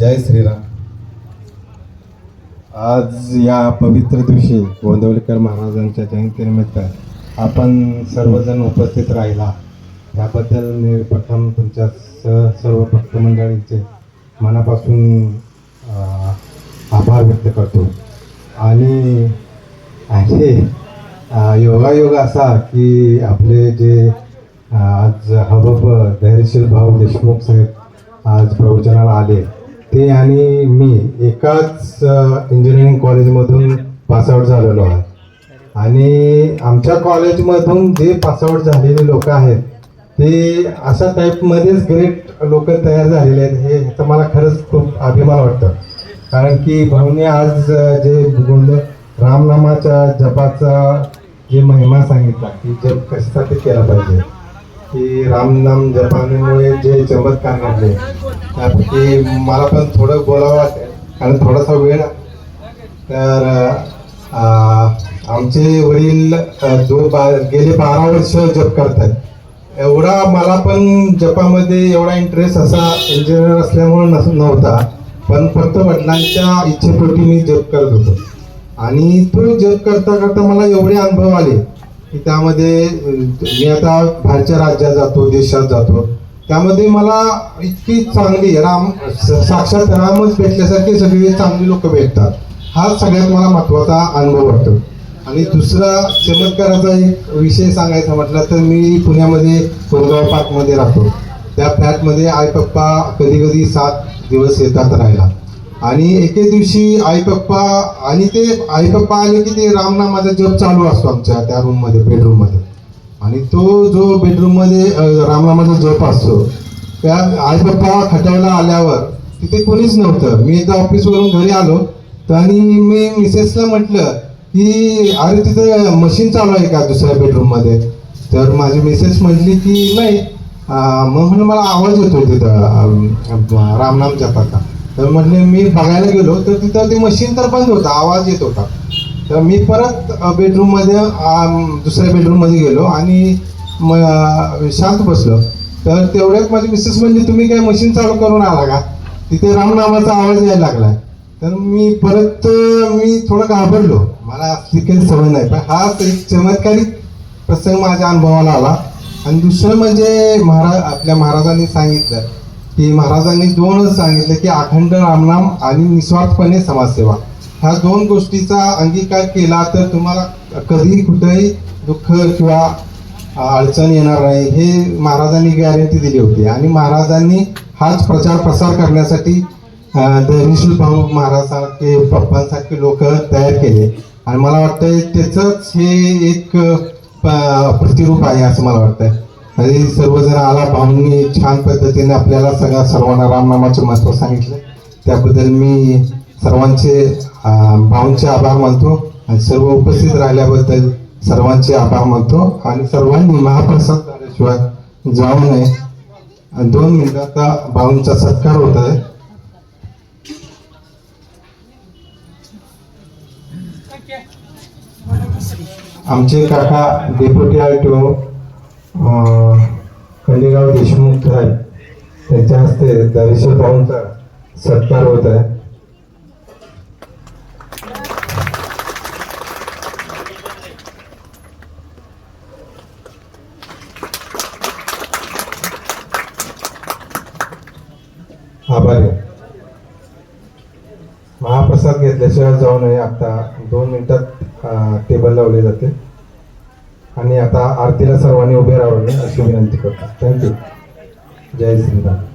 जय श्रीराम. आज या पवित्र दिवशी गोंदवलेकर महाराजांच्या जयंतीनिमित्त आपण सर्वजण उपस्थित राहिला. त्याबद्दल मी प्रथम तुमच्या स सर्व भक्त मंडळींचे मनापासून आभार व्यक्त करतो. आणि आणि योगायोग असा की आपले जे आज हबब धैर्यशील भाऊ देशमुख साहेब आज प्रवचनाला आले. ते आणि मी एकाच इंजिनिअरिंग कॉलेजमधून पासआउट झालेलो आहे. आणि आमच्या कॉलेजमधून जे पासआउट झालेले लोक आहेत ते अशा टाईपमध्येच ग्रेट लोक तयार झालेले आहेत हे ह्याचा मला खरंच खूप अभिमान वाटतं. कारण की भाऊने आज जे गोंद रामनामाच्या जपाचा जे महिमा सांगितला की जप कशासाठी केला पाहिजे? की रामनाम जपामुळे जे चमत्कार घडले त्यापैकी मला पण थोडं बोलावं वाटेल कारण थोडासा वेळ. तर आमचे वडील जो बा गेले बारा वर्ष जप करतात. एवढा मला पण जपामध्ये एवढा इंटरेस्ट असा इंजिनियर असल्यामुळे नस नव्हता. पण फक्त वडिलांच्या इच्छेपोटी मी जप करत होतो. आणि तो जप करता करता मला एवढे अनुभव आले की त्यामध्ये मी आता बाहेरच्या राज्यात जातो देशात जातो. त्यामध्ये मला इतकी चांगली राम साक्षात रामच भेटल्यासारखे सगळे चांगली लोक भेटतात. हा सगळ्यात मला महत्त्वाचा अनुभव वाटतो. आणि दुसरा चमत्काराचा एक विषय सांगायचा म्हटलं तर मी पुण्यामध्ये कोरगाव पार्कमध्ये राहतो. त्या फ्लॅटमध्ये आई पप्पा कधी कधी सात दिवस येतात राहायला. आणि एके दिवशी आई पप्पा आणि ते आई पप्पा आले की ते रामनामाचा जप चालू असतो आमच्या त्या रूममध्ये बेडरूममध्ये आणि तो जो बेडरूममध्ये रामरामाचा रामनामाचा जप असतो त्या आई पप्पा खटायला आल्यावर तिथे कोणीच नव्हतं. मी एकदा ऑफिसवरून घरी आलो तर आणि मी मिसेसला म्हटलं की अरे तिथं मशीन चालू आहे का दुसऱ्या बेडरूममध्ये तर माझी मिसेस म्हटली की नाही. मग म्हणून मला आवाज येतो तिथं अं, रामनाम जपाचा तर म्हटलं मी बघायला गेलो तर तिथं ते मशीन तर बंद होतं आवाज येत होता. तर मी परत बेडरूममध्ये दुसऱ्या बेडरूममध्ये गेलो आणि म शांत बसलो. तर तेवढ्यात माझी मिसेस म्हणजे तुम्ही काय मशीन चालू करून आला का? तिथे रामनामाचा आवाज यायला लागला. तर मी परत मी थोडं घाबरलो. मला असली काही सवय नाही. पण हा एक चमत्कारिक प्रसंग माझ्या अनुभवाला आला. आणि दुसरं म्हणजे महाराज आपल्या महाराजांनी सांगितलं की महाराजांनी दोनच सांगितलं की अखंड रामनाम आणि निस्वार्थपणे समाजसेवा. ह्या दोन गोष्टीचा अंगीकार केला तर तुम्हाला कधीही कुठेही दुःख किंवा अडचण येणार नाही. हे महाराजांनी गॅरंटी दिली होती. आणि महाराजांनी हाच प्रचार प्रसार करण्यासाठी अं, धैर्यशील भाऊ महाराजांसारखे पप्पांसारखे लोक तयार केले. आणि मला वाटतंय त्याचंच हे एक प- प्रतिरूप आहे असं मला वाटतंय. आणि सर्वजण आला भाऊंनी छान पद्धतीने आपल्याला सगळ्या सर्वांना रामनामाचं महत्त्व सांगितलं. त्याबद्दल मी सर्वांचे भाऊंचे आभार मानतो आणि सर्व उपस्थित राहिल्याबद्दल सर्वांचे आभार मानतो आणि सर्वांनी महाप्रसाद झाल्याशिवाय जाऊ नये. आणि दोन मिनिटाचा भाऊंचा सत्कार होत आहे. आमचे काका deputy I T O Khandegaon Deshmukh Saheb त्यांच्या हस्ते दरेश्वर भाऊंचा सत्कार होत आहे. आभारी महाप्रसाद घेतल्याशिवाय जाऊ नये. आता दोन मिनिटात टेबल लावले जाते. आणि आता आरतीला सर्वांनी उभे राहावे अशी विनंती करतो. Thank you Jai Shriram.